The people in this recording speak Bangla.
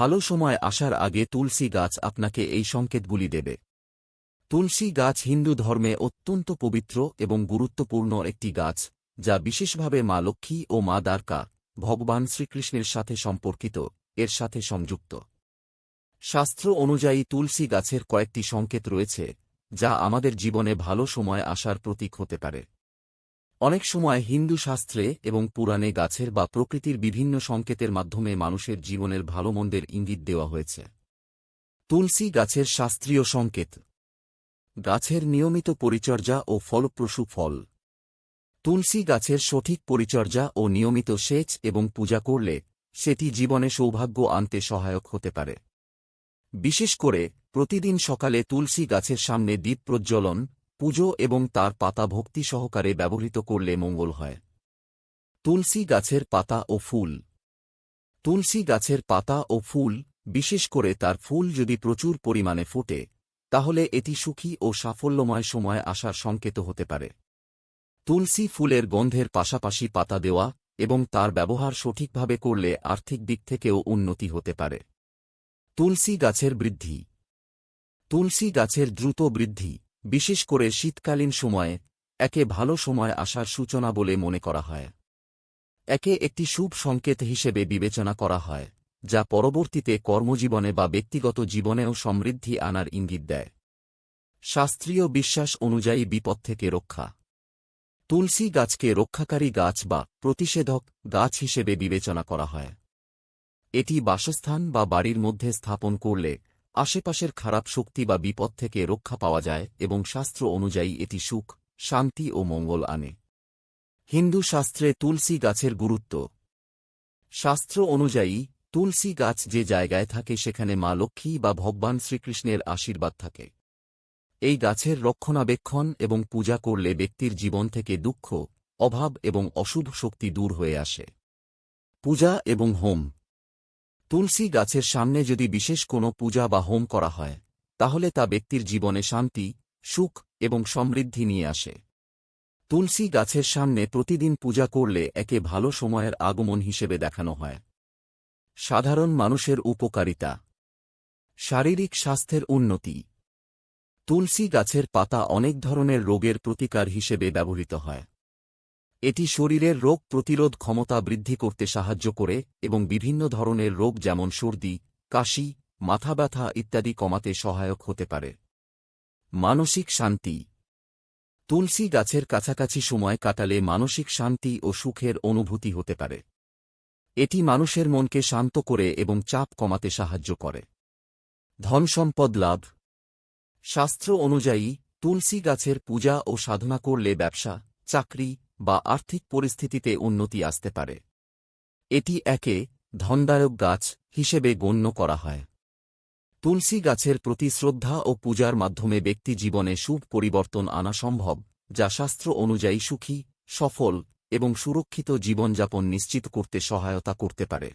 ভালো সময় আসার আগে তুলসী গাছ আপনাকে এই সংকেতগুলি দেবে। তুলসী গাছ হিন্দু ধর্মে অত্যন্ত পবিত্র এবং গুরুত্বপূর্ণ একটি গাছ, যা বিশেষভাবে মা লক্ষ্মী ও মা দ্বারকা, ভগবান শ্রীকৃষ্ণের সাথে সম্পর্কিত, এর সাথে সংযুক্ত। শাস্ত্র অনুযায়ী তুলসী গাছের কয়েকটি সংকেত রয়েছে, যা আমাদের জীবনে ভালো সময় আসার প্রতীক হতে পারে। অনেক সময় হিন্দু শাস্ত্রে এবং পুরাণে গাছের বা প্রকৃতির বিভিন্ন সংকেতের মাধ্যমে মানুষের জীবনের ভালো মন্দের ইঙ্গিত দেওয়া হয়েছে। তুলসী গাছের শাস্ত্রীয় সংকেত। গাছের নিয়মিত পরিচর্যা ও ফলপ্রসূ ফল। তুলসী গাছের সঠিক পরিচর্যা ও নিয়মিত সেচ এবং পূজা করলে সেটি জীবনে সৌভাগ্য আনতে সহায়ক হতে পারে। বিশেষ করে প্রতিদিন সকালে তুলসী গাছের সামনে দ্বীপ প্রজ্বলন পুজো এবং তার পাতা ভক্তি সহকারে ব্যবহৃত করলে মঙ্গল হয়। তুলসী গাছের পাতা ও ফুল। তুলসী গাছের পাতা ও ফুল, বিশেষ করে তার ফুল যদি প্রচুর পরিমাণে ফোটে, তাহলে এটি সুখী ও সাফল্যময় সময় আসার সংকেত হতে পারে। তুলসী ফুলের গন্ধের পাশাপাশি পাতা দেওয়া এবং তার ব্যবহার সঠিকভাবে করলে আর্থিক দিক থেকেও উন্নতি হতে পারে। তুলসী গাছের বৃদ্ধি। তুলসী গাছের দ্রুত বৃদ্ধি। বিশেষ করে শীতকালীন সময়ে, একে ভালো সময় আসার সূচনা বলে মনে করা হয়। একে একটি শুভ সংকেত হিসেবে বিবেচনা করা হয়, যা পরবর্তীতে কর্মজীবনে বা ব্যক্তিগত জীবনেও সমৃদ্ধি আনার ইঙ্গিত দেয়। শাস্ত্রীয় বিশ্বাস অনুযায়ী বিপদ থেকে রক্ষা। তুলসী গাছকে রক্ষাকারী গাছ বা প্রতিষেধক গাছ হিসেবে বিবেচনা করা হয়। এটি বাসস্থান বা বাড়ির মধ্যে স্থাপন করলে আশেপাশের খারাপ শক্তি বা বিপদ থেকে রক্ষা পাওয়া যায় এবং শাস্ত্র অনুযায়ী এটি সুখ, শান্তি ও মঙ্গল আনে। হিন্দু শাস্ত্রে তুলসী গাছের গুরুত্ব। শাস্ত্র অনুযায়ী, তুলসী গাছ যে জায়গায় থাকে সেখানে মা লক্ষ্মী বা ভগবান শ্রীকৃষ্ণের আশীর্বাদ থাকে। এই গাছের রক্ষণাবেক্ষণ এবং পূজা করলে ব্যক্তির জীবন থেকে দুঃখ, অভাব এবং অশুভ শক্তি দূর হয়ে আসে। পূজা এবং হোম। তুলসী গাছের সামনে যদি বিশেষ কোনো পূজা বা হোম করা হয়, তাহলে তা ব্যক্তির জীবনে শান্তি, সুখ এবং সমৃদ্ধি নিয়ে আসে। তুলসী গাছের সামনে প্রতিদিন পূজা করলে একে ভালো সময়ের আগমন হিসেবে দেখানো হয়। সাধারণ মানুষের উপকারিতা। শারীরিক স্বাস্থ্যের উন্নতি। তুলসী গাছের পাতা অনেক ধরনের রোগের প্রতিকার হিসেবে ব্যবহৃত হয়। এটি শরীরের রোগ প্রতিরোধ ক্ষমতা বৃদ্ধি করতে সাহায্য করে এবং বিভিন্ন ধরনের রোগ যেমন সর্দি, কাশি মাথা ব্যথা ইত্যাদি কমাতে সহায়ক হতে পারে। মানসিক শান্তি। তুলসী গাছের কাছাকাছি সময় কাটালে মানসিক শান্তি ও সুখের অনুভূতি হতে পারে। এটি মানুষের মনকে শান্ত করে এবং চাপ কমাতে সাহায্য করে। ধন সম্পদ লাভ। শাস্ত্র অনুযায়ী, তুলসী গাছের পূজা ও সাধনা করলে ব্যবসা, চাকরি বা আর্থিক পরিস্থিতিতে উন্নতি আসতে পারে। এটি একে ধনদায়ক গাছ হিসেবে গণ্য করা হয়। তুলসী গাছের প্রতি শ্রদ্ধা ও পূজার মাধ্যমে ব্যক্তি জীবনে শুভ পরিবর্তন আনা সম্ভব, যা শাস্ত্র অনুযায়ী সুখী, সফল এবং সুরক্ষিত জীবনযাপন নিশ্চিত করতে সহায়তা করতে পারে।